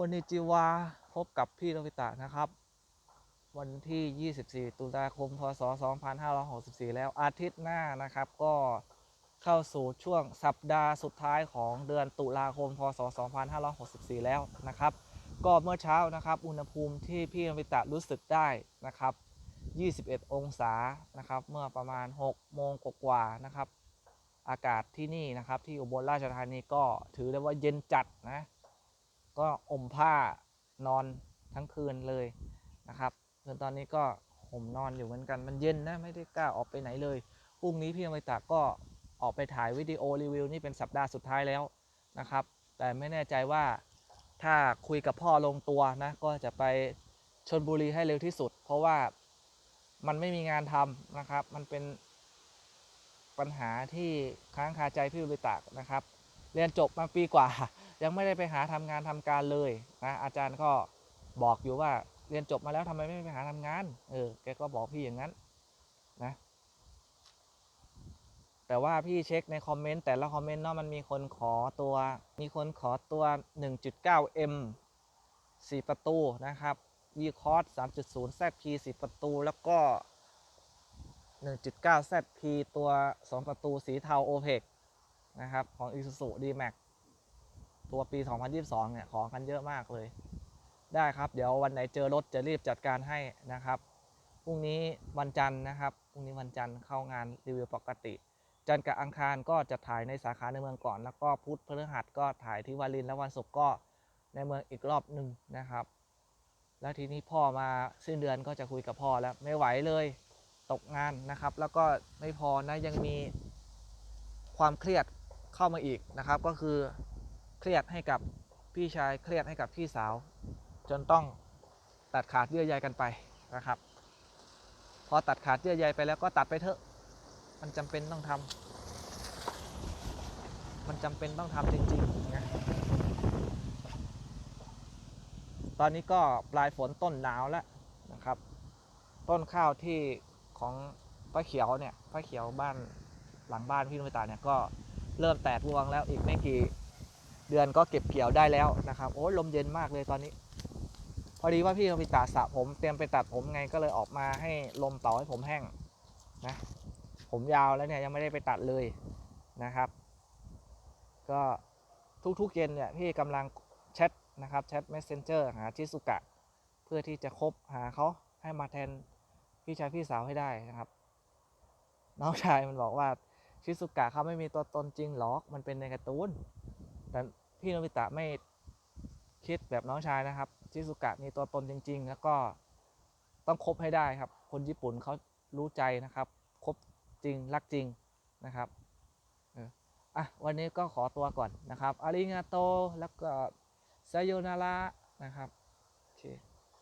คนนิจิวาพบกับพี่โนบิตะนะครับ วันที่ 24 ตุลาคม พศ 2564 แล้วอาทิตย์หน้านะครับ ก็เข้าสู่ช่วงสัปดาห์สุดท้ายของเดือนตุลาคม พศ 2564 แล้วนะครับ ก็เมื่อเช้านะครับ อุณหภูมิที่พี่โนบิตะรู้สึกได้นะครับ 21 องศานะครับ เมื่อประมาณ 6 โมงกว่าๆนะครับ อากาศที่นี่นะครับ ที่อุบลราชธานีก็ถือได้ว่าเย็นจัดนะ ก็อมผ้านอนทั้งคืนเลยนะครับส่วนตอนนี้ก็ห่มนอนอยู่เหมือนกันมันเย็นนะไม่ได้กล้าออกไปไหนเลยพรุ่งนี้พี่อมตะก็ออกไปถ่ายวิดีโอรีวิวนี่เป็นสัปดาห์สุดท้ายแล้วนะครับ แต่ไม่แน่ใจว่าถ้าคุยกับพ่อลงตัวนะก็จะไปชนบุรีให้เร็วที่สุด เพราะว่ามันไม่มีงานทำนะครับ มันเป็นปัญหาที่ค้างคาใจพี่อุบิตะนะครับ เรียนจบมาปีกว่า ยังไม่ได้ไปหาทำงานทำการเลยนะอาจารย์ก็บอกอยู่ว่าเรียนจบมาแล้วทำไมไม่ไปหาทำงาน เออแกก็บอกพี่อย่างนั้นนะแต่ว่าพี่เช็คในคอมเมนต์แต่ละคอมเมนต์เนาะมันมีคนขอตัว มีคนขอตัว 1.9M 4 ประตูนะครับ v c o s 3.0 ZP 4ประตู แล้วก็ 1.9 ZP ตัว 2 ประตูสีเทา OPEC นะครับ ของ Isuzu D-Max ตัวปี 2022 เนี่ย ขอกันเยอะมากเลย ได้ครับ เดี๋ยววันไหนเจอรถจะรีบจัดการให้นะครับ พรุ่งนี้วันจันทร์นะครับ พรุ่งนี้วันจันทร์เข้างานรีวิวปกติ จันทร์กับอังคารก็จะถ่ายในสาขาในเมืองก่อน แล้วก็พุธพฤหัสก็ถ่ายที่วาริน แล้ววันศุกร์ก็ในเมืองอีกรอบหนึ่งนะครับ แล้วทีนี้พ่อมาสิ้นเดือนก็จะคุยกับพ่อแล้วไม่ไหวเลยตกงานนะครับ แล้วก็ไม่พอนะยังมีความเครียดเข้ามาอีกนะครับ ก็คือ เครียดให้กับพี่ชายเครียดให้กับพี่สาว จนต้องตัดขาดเยื่อใยกันไปนะครับ พอตัดขาดเยื่อใยไปแล้วก็ตัดไปเถอะ มันจำเป็นต้องทำมันจำเป็นต้องทำจริงๆนะตอนนี้ก็ปลายฝนต้นหนาวแล้วนะครับ ต้นข้าวที่ของป้าเขียวเนี่ยป้าเขียวบ้านหลังบ้านพี่นุ้ยตาเนี่ยก็เริ่มแตกรวงแล้วอีกไม่กี่ เดือนก็เก็บเกี่ยวได้แล้วนะครับโอ้ลมเย็นมากเลยตอนนี้ พอดีว่าพี่นุ้ยตาสระผมเตรียมไปตัดผมไงก็เลยออกมาให้ลมเป่าให้ผมแห้งนะผมยาวแล้วเนี่ยยังไม่ได้ไปตัดเลยนะครับ ก็ทุกๆเย็นเนี่ยพี่กำลังแชทนะครับแชท messenger หาชิสุกะ เพื่อที่จะคบหาเขาให้มาแทนพี่ชายพี่สาวให้ได้นะครับน้องชายมันบอกว่าชิสุกะเขาไม่มีตัวตนจริงหรอก มันเป็นในการ์ตูน แต่พี่โนบิตะไม่คิดแบบน้องชายนะครับ ชิสุกะมีตัวตนจริง ๆ แล้วก็ต้องคบให้ได้ครับ คนญี่ปุ่นเขารู้ใจนะครับ คบจริงรักจริงนะครับเอออะวันนี้ก็ขอตัวก่อนนะครับอาริงาโตแล้วก็ไซโยนาระนะครับ